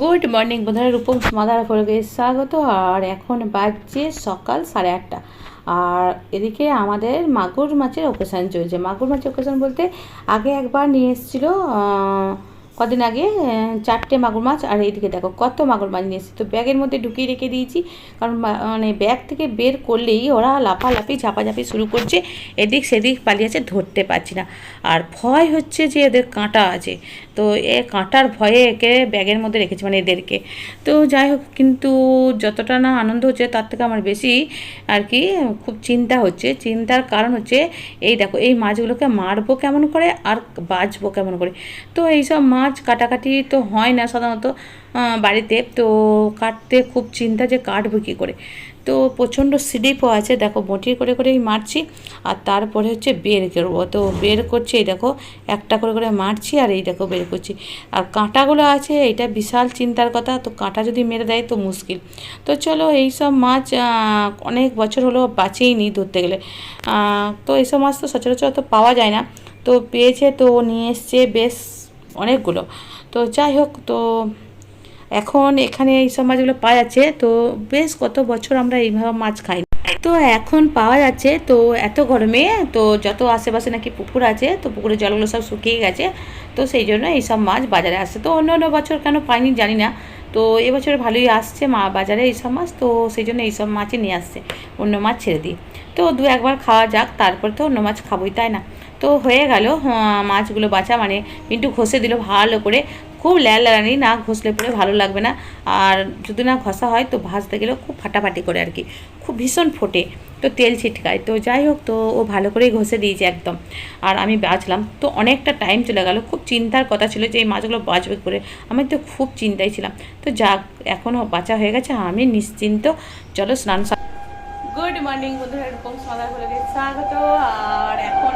Good morning বন্ধুরা, রূপম সমাধান করবে স্বাগত, আর এখন বাজছে সকাল সাড়ে আটটা। আর এদিকে আমাদের মাগুর মাছের অকেশান চলছে। মাগুর মাছের অকেশান বলতে আগে একবার নিয়ে এসেছিল কদিন আগে চারটে মাগুর মাছ আর এইদিকে দেখো কত মাগুর মাছ নিয়ে এসেছি। তো ব্যাগের মধ্যে ঢুকিয়ে রেখে দিয়েছি, কারণ মানে ব্যাগ থেকে বের করলেই ওরা লাফালাফি, ঝাপাঝাপি শুরু করছে, এদিক সেদিক পালিয়েছে ধরতে পারছি না। আর ভয় হচ্ছে যে এদের কাঁটা আছে। তো এ কাঁটার ভয়ে একে ব্যাগের মধ্যে রেখেছি মানে এদেরকে। তো যাই হোক, কিন্তু যতটা না আনন্দ হচ্ছে তার থেকে আমার বেশি আর কি খুব চিন্তা হচ্ছে। চিন্তার কারণ হচ্ছে, এই দেখো, এই মাছগুলোকে মারবো কেমন করে আর বাঁচবো কেমন করে? তো এইসব মাছ কাটাকাটি তো হয় না সাধারণত বাড়িতে। তো কাটতে খুব চিন্তা যে কাটবো কী করে। তো প্রচণ্ড স্লিপও আছে, দেখো বটি করে করেই মারছি। আর তারপরে হচ্ছে বের করব। তো বের করছি, এই দেখো, একটা করে করে মারছি আর এই দেখো বের করছি। আর কাঁটাগুলো আছে, এটা বিশাল চিন্তার কথা। তো কাঁটা যদি মেরে দেয় তো মুশকিল। তো চলো এই সব মাছ অনেক বছর হলো বাঁচেই নি ধরতে গেলে। তো এইসব মাছ তো সচরাচর তো পাওয়া যায় না। তো পেয়েছে তো নিয়ে এসছে, বেশ অনেকগুলো। তো যাই হোক, তো এখন এখানে এই সব মাছগুলো পাওয়া যাচ্ছে, তো বেশ কত বছর আমরা এইভাবে মাছ খাই তো এখন পাওয়া যাচ্ছে, তো এত গরমে, তো যত আশেপাশে নাকি পুকুর আছে, তো পুকুরের জলগুলো সব শুকিয়ে গেছে, তো সেই জন্য এইসব মাছ বাজারে আসছে। তো অন্য অন্য বছর কেন পাইনি জানি না, তো এবছর ভালোই আসছে মা বাজারে এইসব মাছ, তো সেই জন্য এইসব মাছই নিয়ে আসছে, অন্য মাছ ছেড়ে দিই। তো দু একবার খাওয়া যাক, তারপর তো অন্য মাছ খাবোই, তাই না? তো হয়ে গেল মাছগুলো বাছা মানে পিন্টু ঘষে দিল ভালো করে। খুব ল্যালানি না ঘষলে পরে ভালো লাগবে না। আর যদি না ঘষা হয় তো ভাজতে গেলেও খুব ফাটাফাটি করে আর কি। খুব ভীষণ ফোটে, তো তেল ছিটকায়। তো যাই হোক, তো ও ভালো করেই ঘষে দিয়েছে একদম। আর আমি বাঁচলাম, তো অনেকটা টাইম চলে গেল। খুব চিন্তার কথা ছিল যে এই মাছগুলো বাঁচবে করে আমি তো খুব চিন্তায় ছিলাম। তো যাক এখনও বাঁচা হয়ে গেছে, আমি নিশ্চিন্ত। চলো স্নান গুড মর্নিং বন্ধুরা সদা হলে স্বাগত। আর এখন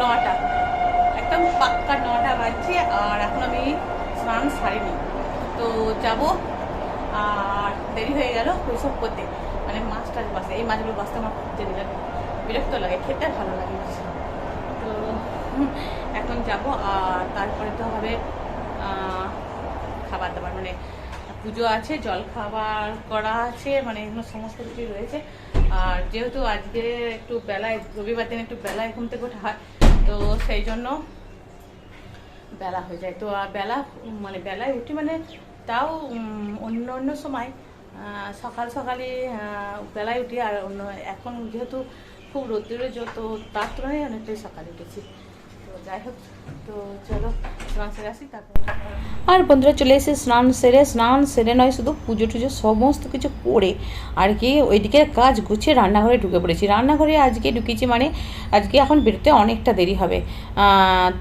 নটা। একদম পাক্কা নটা বাজছে আর এখন আমি স্নান সারিনি। তো যাব আর দেরি হয়ে গেল ওইসব করতে। মানে মাছ টাছ বাসে, এই মাছগুলো বাসতে আমার খুব দেরি লাগে বিরক্ত লাগে, খেতে ভালো লাগে তো এখন যাব আর তারপরে তো হবে খাবার দাবার। মানে পুজো আছে, জল খাবার করা আছে মানে এগুলো সমস্ত কিছু রয়েছে। আর যেহেতু আজকে একটু বেলায়, রবিবার দিন একটু বেলায় ঘুম থেকে ওঠা হয় তো সেই জন্য বেলা হয়ে যায়। তো আর বেলা মানে বেলায় উঠি মানে তাও অন্য অন্য সময়। সকাল সকালে বেলায় উঠি আর অন্য, এখন যেহেতু খুব রোদ্দুরে যত তার তুলনায় অনেকটাই সকালে উঠেছি। তো যাই হোক। তো চলো আর বন্ধুরা চলে এসে স্নান সেরে স্নান সেরে নয়, শুধু পুজো টুজো সমস্ত কিছু করে আর কি ওইদিকে কাজ গুছিয়ে রান্নাঘরে ঢুকে পড়েছি। রান্নাঘরে আজকে ঢুকেছি মানে আজকে এখন বেরোতে অনেকটা দেরি হবে।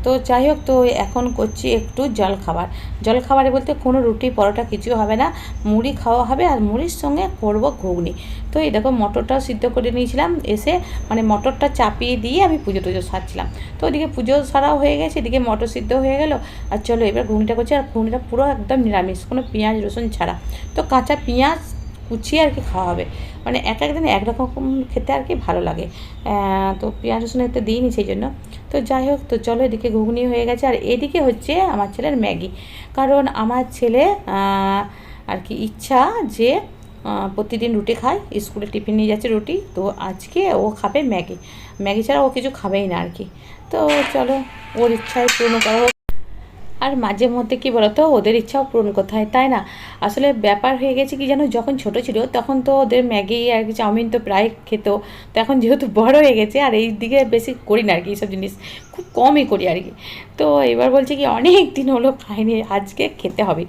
তো যাই হোক, তো এখন করছি একটু জল খাবার। জল খাবারে বলতে কোনো রুটি, পরোটা কিছু হবে না। মুড়ি খাওয়া হবে আর মুড়ির সঙ্গে করব ঘুগনি। তো এই দেখো মটরটাও সিদ্ধ করে নিয়েছিলাম, এসে মানে মটরটা চাপিয়ে দিয়ে আমি পুজো টুজো সারছিলাম। তো ওইদিকে পুজো সারাও হয়ে গেছে, এদিকে মটর সিদ্ধ হয়ে গেল, আর চলো এবার ঘুগনিটা করছি, আর ঘুগনিটা পুরো একদম নিরামিষ, কোনো পেঁয়াজ, রসুন ছাড়া। তো কাঁচা পেঁয়াজ কুচিয়ে আর কি খাওয়া হবে। মানে এক একদিন একরকম খেতে আর কি ভালো লাগে। তো পেঁয়াজ, রসুন এতে দিইনি সেই জন্য। তো যাই হোক, তো চলো এদিকে ঘুগনি হয়ে গেছে, আর এদিকে হচ্ছে আমার ছেলের ম্যাগি। কারণ আমার ছেলে আর কি ইচ্ছা যে প্রতিদিন রুটি খায়, স্কুলে টিফিন নিয়ে যাচ্ছে রুটি, তো আজকে ও খাবে ম্যাগি। ম্যাগি ছাড়া ও কিছু খাবেই না আর কি। তো চলো, ওর ইচ্ছায় পূর্ণ করা আর মাঝে মধ্যে কি বলতো, ওদের ইচ্ছাও পূরণ করতে হয়, তাই না? আসলে ব্যাপার হয়ে গেছে কি যেন যখন ছোট ছিল তখন তো ওদের ম্যাগি আর কি চাউমিন তো প্রায় খেত, তো এখন যেহেতু বড় হয়ে গেছে আর এই দিকে বেশি করি না আর কি এইসব জিনিস, খুব কমই করি আর কি। তো এবার বলছে কি, অনেক দিন হলো খাইনি আজকে খেতে হবে।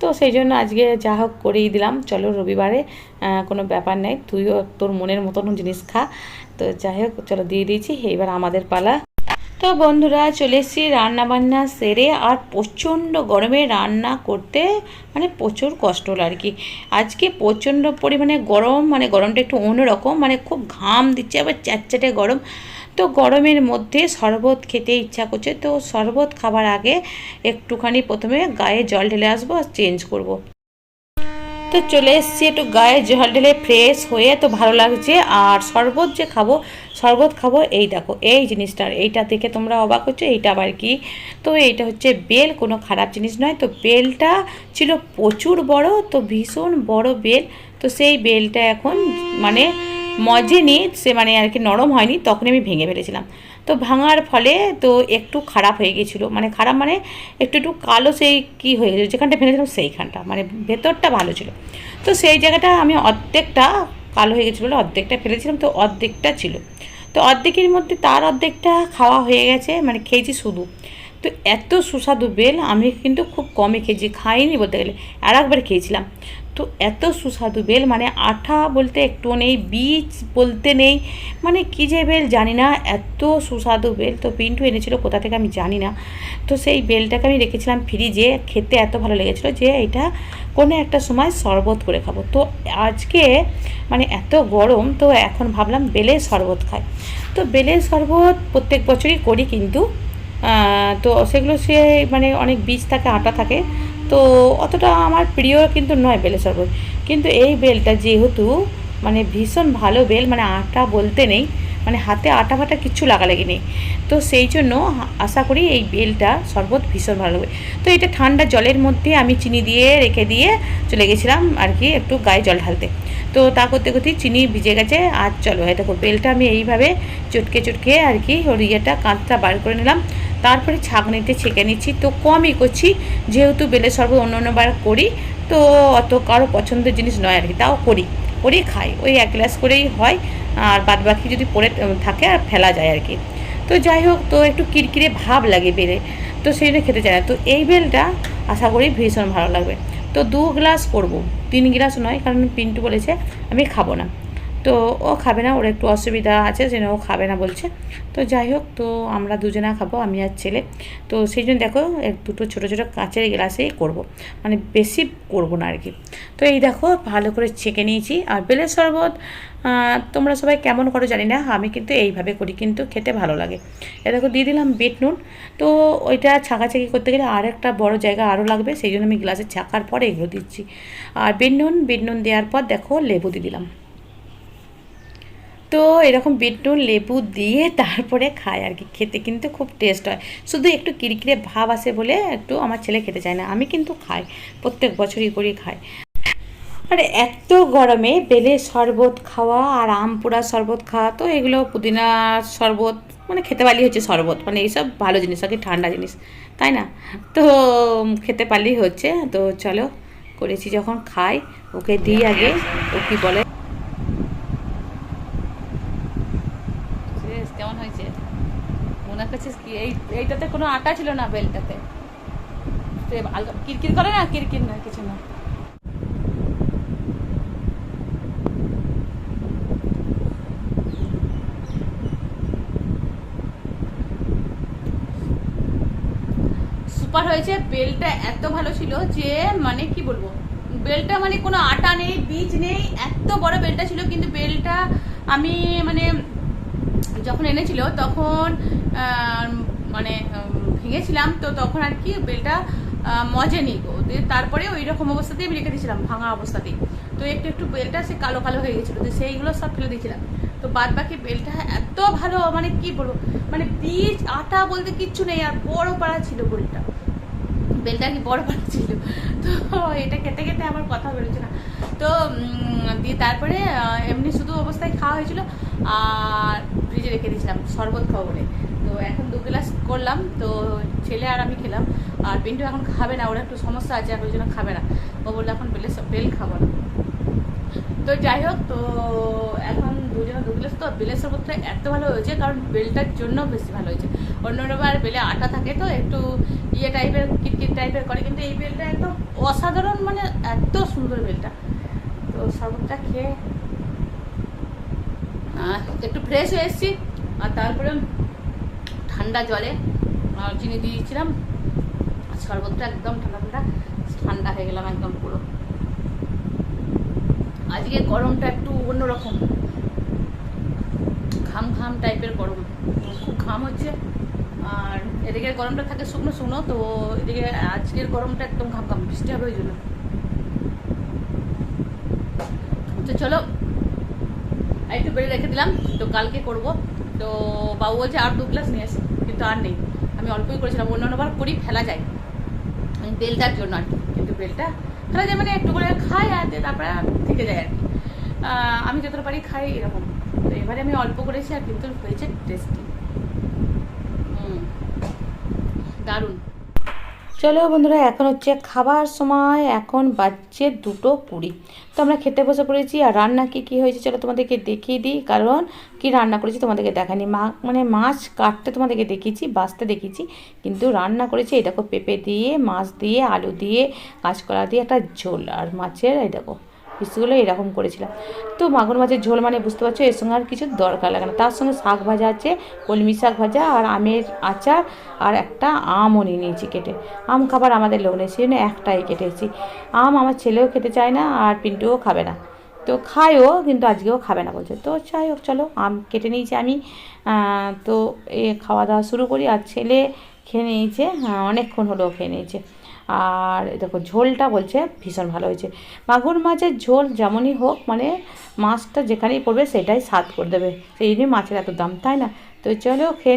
তো সেই জন্য আজকে যা হোক করেই দিলাম, চলো রবিবারে কোনো ব্যাপার নেই, তুইও তোর মনের মতন জিনিস খা। তো যাই হোক, চলো দিয়ে দিয়েছি এবার আমাদের পালা। তো বন্ধুরা চলে এসেছি রান্নাবান্না সেরে আর প্রচণ্ড গরমে রান্না করতে মানে প্রচুর কষ্ট হলো আর কি আজকে প্রচণ্ড পরিমাণে গরম মানে গরমটা একটু অন্যরকম মানে খুব ঘাম দিচ্ছে, আবার চ্যাটচ্যাটে গরম তো গরমের মধ্যে শরবত খেতে ইচ্ছা করছে, তো শরবত খাবার আগে একটুখানি প্রথমে গায়ে জল ঢেলে আসব আর চেঞ্জ করব। তো চলে এসেছি একটু গায়ে জল ঢেলে ফ্রেশ হয়ে তো ভালো লাগছে। আর শরবত যে খাব, শরবত খাব, এই দেখো, এই জিনিসটার, এইটা দেখে তোমরা অবাক হচ্ছে, এইটা আবার কি? তো এইটা হচ্ছে বেল, কোনো খারাপ জিনিস নয়। তো বেলটা ছিল প্রচুর বড়, তো ভীষণ বড় বেল। তো সেই বেলটা এখন মানে মজে নিয়ে সে মানে আর কি নরম হয়নি, তখনই আমি ভেঙে ফেলেছিলাম। তো ভাঙার ফলে তো একটু খারাপ হয়ে গেছিল মানে খারাপ মানে একটু একটু কালো সেই কী হয়ে গেছিল, যেখানটা ভেঙেছিলাম সেইখানটা। মানে ভেতরটা ভালো ছিল। তো সেই জায়গাটা আমি অর্ধেকটা কালো হয়ে গেছিল অর্ধেকটা ফেলেছিলাম, তো অর্ধেকটা ছিল। তো অর্ধেকের মধ্যে তার অর্ধেকটা খাওয়া হয়ে গেছে মানে খেয়েছি শুধু। তো এত সুস্বাদু বেল আমি কিন্তু খুব কমই খেয়েছি, খাইনি বলতে গেলে। আর একবার খেয়েছিলাম। তো এত সুস্বাদু বেল মানে আঠা বলতে একটু নেই, বীজ বলতে নেই মানে কী যে বেল জানি না, এত সুস্বাদু বেল। তো পিন্টু এনেছিল, কোথা থেকে আমি জানি না। তো সেই বেলটাকে আমি রেখেছিলাম ফ্রিজে, খেতে এত ভালো লেগেছিলো যে এটা কোনো একটা সময় শরবত করে খাব। তো আজকে মানে এত গরম, তো এখন ভাবলাম বেলের শরবত খাই। তো বেলের শরবত প্রত্যেক বছরই করি কিন্তু তো সেগুলো সে মানে অনেক বীজ থাকে, আটা থাকে তো অতটা আমার প্রিয় কিন্তু নয় বেলের শরবত কিন্তু এই বেলটা যেহেতু মানে ভীষণ ভালো বেল মানে আটা বলতে নেই মানে হাতে আটা ফাটা কিচ্ছু লাগালাগি নেই তো সেই জন্য আশা করি এই বেলটা শরবত ভীষণ ভালো লাগবে তো এটা ঠান্ডা জলের মধ্যে আমি চিনি দিয়ে রেখে দিয়ে চলে গেছিলাম আর কি একটু গায়ে জল ঢালতে। তো তা করতে করতেই চিনি ভিজে গেছে আর চলো দেখো বেলটা আমি এইভাবে চটকে চটকে আর কি ওর ইয়েটা কাঁচটা বার করে নিলাম। তারপরে ছাঁকনিতে ছেঁকে নিচ্ছি। তো কমই করছি যেহেতু বেলের শরবত অন্য অন্যবার করি, তো অত কারও পছন্দের জিনিস নয় আর কি, তাও করি। করেই খাই, ওই এক গ্লাস করেই হয়, আর বাদ বাকি যদি পড়ে থাকে আর ফেলা যায় আর কি। তো যাই হোক, তো একটু কিরকিরে ভাব লাগে বেলে, তো সেইটা খেতে চায় না। তো এই বেলটা আশা করি ভীষণ ভালো লাগবে। তো দু গ্লাস করব, তিন গ্লাস নয়, কারণ পিন্টু বলেছে, আমি খাব না। তো ও খাবে না, ওর একটু অসুবিধা আছে যেন ও খাবে না বলছে। তো যাই হোক, তো আমরা দুজনা খাব, আমি আর ছেলে। তো সেই জন্য দেখো দুটো ছোটো ছোটো কাঁচের গ্লাসেই করব। মানে বেশি করব না আর কি। তো এই দেখো, ভালো করে ছেঁকে নিয়েছি। আর বেলের শরবত তোমরা সবাই কেমন করো জানি না, আমি কিন্তু এইভাবে করি, কিন্তু খেতে ভালো লাগে। এ দেখো, দিয়ে দিলাম বিট নুন। তো ওইটা ছাঁকাছাকি করতে গেলে আর একটা বড় জায়গা আরও লাগবে, সেই জন্য আমি গ্লাসে ছাকার পরে এগুলো দিচ্ছি। আর বিট নুন বিট নুন দেওয়ার পর দেখো, লেবু দিয়ে দিলাম। তো এরকম বিট নুন লেবু দিয়ে তারপরে খায় আর কি। খেতে কিন্তু খুব টেস্ট হয়। শুধু একটু কিরকিরে ভাব আসে বলে একটু আমার ছেলে খেতে চায় না। আমি কিন্তু খাই। প্রত্যেক বছরই করি খাই। আর এত গরমে বেলের শরবত খাওয়া আর আম পোড়ার শরবত খাওয়া তো এগুলো পুদিনার শরবত মানে খেতে পারলেই হচ্ছে শরবত। মানে এইসব ভালো জিনিস আর কি ঠান্ডা জিনিস। তাই না? তো খেতে পারলেই হচ্ছে। তো চলো করেছি যখন খাই। ওকে দিই আগে। ও কি বলে কেমন হয়েছে মনে করছিস কি এই এইটাতে কোনো আটা ছিল না বেলটাতে। কিরকির করে না, কিরকির না, কিছু না। সুপার হয়েছে, বেলটা এত ভালো ছিল যে মানে কি বলব? বেলটা মানে কোনো আটা নেই, বীজ নেই, এত বড় বেলটা ছিল, কিন্তু বেলটা আমি মানে যখন এনেছিল, তখন মানে ভেঙেছিলাম, তো তখন আর কি বেলটা মজে গো তারপরে ওই রকম অবস্থাতেই আমি রেখে দিয়েছিলাম, ভাঙা অবস্থাতেই। তো একটু একটু বেলটা সে কালো কালো হয়ে গেছিল, তো সেইগুলো সব ফেলে দিয়েছিলাম। তো বাদ বাকি বেলটা এত ভালো মানে কি বলব মানে বীজ, আটা বলতে কিচ্ছু নেই, আর বড় পাড়া ছিল বেলটা বেলটা কি বড় পাড়া ছিল। তো এটা খেতে খেতে আমার কথা বেরোচ্ছে না। তো দিয়ে তারপরে এমনি শুধু অবস্থায় খাওয়া হয়েছিল, আর ফ্রিজে রেখে দিয়েছিলাম, শরবত খাওয়া বলে। তো এখন দু গ্লাস করলাম, তো ছেলে আর আমি খেলাম। আর পিন্টু এখন খাবে না, ওর একটু সমস্যা আছে, আর ওই জন্য খাবে না। ও বলল এখন বেলে বেল খাব না। তো যাই হোক, তো এখন দুজনে দু গ্লাস, তো বেলের শরবতটা এত ভালো হয়েছে, কারণ বেলটার জন্য বেশি ভালো হয়েছে। অন্য অন্যবার বেলে আটা থাকে, তো একটু ইয়ে টাইপের, কিটকিট টাইপের করে, কিন্তু এই বেলটা একদম অসাধারণ মানে এত সুন্দর বেলটা। তো শরবতটা খেয়ে একটু ফ্রেশ হয়ে এসেছি, আর তারপরে ঠান্ডা জলে। চিনি দিয়েছিলাম। শরবতটা একদম ঠান্ডা ঠান্ডা। ঠান্ডা হয়ে গেলাম একদম পুরো। আজকে গরমটা একটু অন্যরকম। ঘাম ঘাম টাইপের গরম। খুব ঘাম হচ্ছে। আর এদিকে গরমটা থাকে শুকনো শুকনো, তো এদিকে আজকের গরমটা একদম ঘাম ঘাম বৃষ্টি হবে ওই জন্য তো চলো একটু বেড়ে রেখে দিলাম। তো কালকে করব। তো বাবু বলছে আর দু গ্লাস নিয়ে এসে কিন্তু আর নেই। আমি অল্পই করেছিলাম অন্যান্যবার করি, ফেলা যায়। আমি বেলটার জন্য আর কি, কিন্তু বেলটা ফেলা যায় মানে একটু করে খাই আর তারপরে থেকে যায় আর কি। আমি যতটা পারি খাই এরকম। তো এবারে আমি অল্প করেছি আর কিন্তু হয়েছে টেস্টি হুম, দারুণ। চলো বন্ধুরা, এখন হচ্ছে খাবার সময়, এখন বাজছে দুটো কুড়ি। তো আমরা খেতে বসে পড়েছি, আর রান্না কি কি হয়েছে চলো তোমাদেরকে দেখিয়ে দিই, কারণ কি রান্না করেছি তোমাদেরকে দেখানি। মা মানে মাছ কাটতে তোমাদেরকে দেখিয়েছি, বাঁচতে দেখিয়েছি, কিন্তু রান্না করেছি এই দেখো পেঁপে দিয়ে, মাছ দিয়ে, আলু দিয়ে, কাঁচকলা দিয়ে, একটা ঝোল, আর মাছের এই দেখো পিসগুলো এরকম করেছিলাম। তো মাগুর মাছের ঝোল মানে বুঝতে পারছ এর সঙ্গে আর কিছু দরকার লাগে না। তার সঙ্গে শাক ভাজা আছে কলমি শাক ভাজা আর আমের আচার আর একটা আমও নিয়ে নিয়েছি কেটে। আম খাবার আমাদের লোক নেই সেই একটাই কেটেছি আম আমার ছেলেও খেতে চায় না আর পিন্টুও খাবে না। তো খায়ও কিন্তু আজকেও খাবে না বলছে। তো যাই হোক চলো আম কেটে নিয়েছি আমি। তো এ খাওয়া দাওয়া শুরু করি। আর ছেলে খেয়ে নিয়েছে হ্যাঁ, অনেকক্ষণ হলো খেয়ে নিয়েছে। আর দেখো ঝোলটা বলছে ভীষণ ভালো হয়েছে। মাগুর মাছের ঝোল যেমনই হোক মানে মাছটা যেখানেই পড়বে সেটাই স্বাদ করে দেবে। সেই জন্যই মাছের এত দাম, তাই না? তো চলো খেয়ে